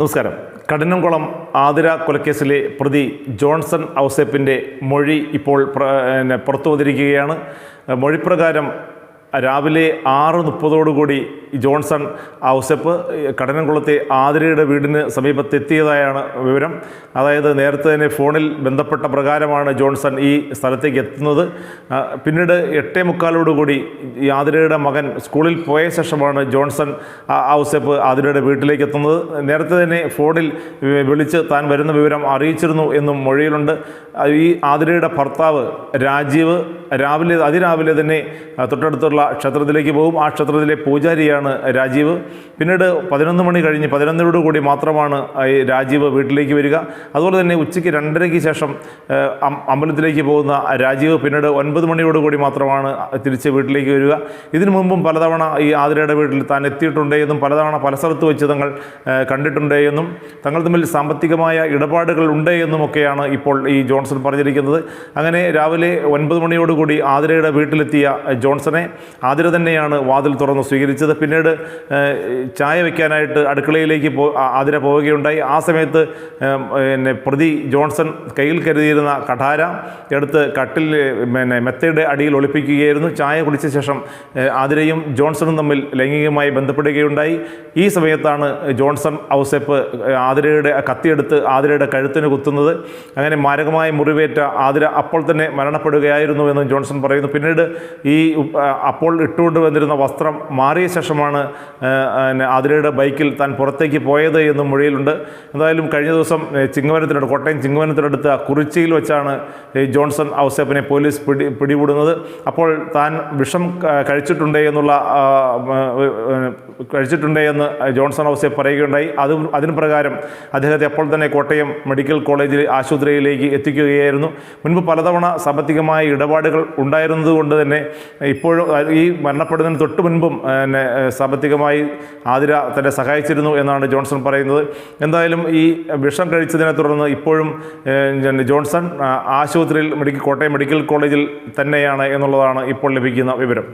നമസ്കാരം. കഠിനംകുളം ആതിര കൊലക്കേസിലെ പ്രതി ജോൺസൺ ഔസേപ്പിന്റെ മൊഴി ഇപ്പോൾ പുറത്തു വന്നിരിക്കുകയാണ് മൊഴിപ്രകാരം രാവിലെ ആറ് മുപ്പതോടുകൂടി ജോൺസൺ ഹൗസപ്പ് കടനംകുളത്തെ ആതിരയുടെ വീടിന് സമീപത്തെത്തിയതായാണ് വിവരം. അതായത് നേരത്തെ തന്നെ ഫോണിൽ ബന്ധപ്പെട്ട പ്രകാരമാണ് ജോൺസൺ ഈ സ്ഥലത്തേക്ക് എത്തുന്നത്. പിന്നീട് എട്ടേ മുക്കാലോടുകൂടി ഈ ആതിരയുടെ മകൻ സ്കൂളിൽ പോയ ശേഷമാണ് ജോൺസൺ ഹൗസപ്പ് ആതിരയുടെ വീട്ടിലേക്ക് എത്തുന്നത്. നേരത്തെ തന്നെ ഫോണിൽ വിളിച്ച് താൻ വരുന്ന വിവരം അറിയിച്ചിരുന്നു എന്നും മൊഴിയിലുണ്ട്. ഈ ആതിരയുടെ ഭർത്താവ് രാജീവ് രാവിലെ അതിരാവിലെ തന്നെ ആ, തൊട്ടടുത്തുള്ള ക്ഷേത്രത്തിലേക്ക് പോകും. ആ ക്ഷേത്രത്തിലെ പൂജാരിയാണ് രാജീവ്. പിന്നീട് പതിനൊന്ന് മണി കഴിഞ്ഞ് പതിനൊന്നരോട് കൂടി മാത്രമാണ് ഈ രാജീവ് വീട്ടിലേക്ക് വരിക. അതുപോലെ തന്നെ ഉച്ചയ്ക്ക് രണ്ടരയ്ക്ക് ശേഷം അമ്പലത്തിലേക്ക് പോകുന്ന രാജീവ് പിന്നീട് ഒൻപത് മണിയോട് കൂടി മാത്രമാണ് തിരിച്ച് വീട്ടിലേക്ക് വരിക. ഇതിനു മുമ്പും പലതവണ ഈ ആതിരയുടെ വീട്ടിൽ താൻ എത്തിയിട്ടുണ്ട് എന്നും പലതവണ പല സ്ഥലത്ത് വെച്ച് തങ്ങൾ കണ്ടിട്ടുണ്ടെന്നും കണ്ടിട്ടുണ്ട് എന്നും തങ്ങൾ തമ്മിൽ സാമ്പത്തികമായ ഇടപാടുകൾ ഉണ്ട് എന്നുമൊക്കെയാണ് ഇപ്പോൾ ഈ ജോൺസൺ പറഞ്ഞിരിക്കുന്നത്. അങ്ങനെ രാവിലെ ഒൻപത് മണിയോടുകൂടി ആതിരയുടെ വീട്ടിലെത്തിയ ജോൺസനെ ആതിര തന്നെയാണ് വാതിൽ തുറന്ന് സ്വീകരിച്ചത്. പിന്നീട് ചായ വയ്ക്കാനായിട്ട് അടുക്കളയിലേക്ക് പോ ആതിര പോവുകയുണ്ടായി. ആ സമയത്ത് പിന്നെ പ്രതി ജോൺസൺ കയ്യിൽ കരുതിയിരുന്ന കഠാര എടുത്ത് കട്ടിൽ പിന്നെ മെത്തയുടെ അടിയിൽ ഒളിപ്പിക്കുകയായിരുന്നു. ചായ കുടിച്ച ശേഷം ആതിരയും ജോൺസണും തമ്മിൽ ലൈംഗികമായി ബന്ധപ്പെടുകയുണ്ടായി. ഈ സമയത്താണ് ജോൺസൺ ഔസെപ്പ് ആതിരയുടെ കത്തിയെടുത്ത് ആതിരയുടെ കഴുത്തിന് കുത്തുന്നത്. അങ്ങനെ മാരകമായ മുറിവേറ്റ ആതിര അപ്പോൾ തന്നെ മരണപ്പെടുകയായിരുന്നു എന്നും ജോൺസൺ പറയുന്നു. പിന്നീട് ഈ അപ്പോൾ ഇട്ടുകൊണ്ട് വന്നിരുന്ന വസ്ത്രം മാറിയ ശേഷമാണ് ആതിരയുടെ ബൈക്കിൽ താൻ പുറത്തേക്ക് പോയത് എന്നും മൊഴിയിലുണ്ട്. എന്തായാലും കഴിഞ്ഞ ദിവസം ചിങ്ങവനത്തിനടുത്ത് കോട്ടയം ചിങ്ങവനത്തിനടുത്ത് കുറിച്ചിയിൽ വെച്ചാണ് ജോൺസൺ ഔസേപ്പിനെ പോലീസ് പിടി പിടികൂടുന്നത്. അപ്പോൾ താൻ വിഷം കഴിച്ചിട്ടുണ്ടേ എന്നുള്ള കഴിച്ചിട്ടുണ്ട് എന്ന് ജോൺസൺ ഔസേപ്പ് പറയുകയുണ്ടായി. അത് അതിന് പ്രകാരം അദ്ദേഹത്തെ അപ്പോൾ തന്നെ കോട്ടയം മെഡിക്കൽ കോളേജിൽ ആശുപത്രിയിലേക്ക് എത്തിക്കുകയായിരുന്നു. മുൻപ് പലതവണ സാമ്പത്തികമായ ഇടപാടുകൾ ഉണ്ടായിരുന്നതുകൊണ്ട് തന്നെ ഇപ്പോഴും ഈ മരണപ്പെടുന്നതിന് തൊട്ട് മുൻപും എന്നെ സാമ്പത്തികമായി ആതിര തന്നെ സഹായിച്ചിരുന്നു എന്നാണ് ജോൺസൺ പറയുന്നത്. എന്തായാലും ഈ വിഷം കഴിച്ചതിനെ തുടർന്ന് ഇപ്പോഴും ജോൺസൺ ആശുപത്രിയിൽ മെഡിക്കൽ കോട്ടയം മെഡിക്കൽ കോളേജിൽ തന്നെയാണ് എന്നുള്ളതാണ് ഇപ്പോൾ ലഭിക്കുന്ന വിവരം.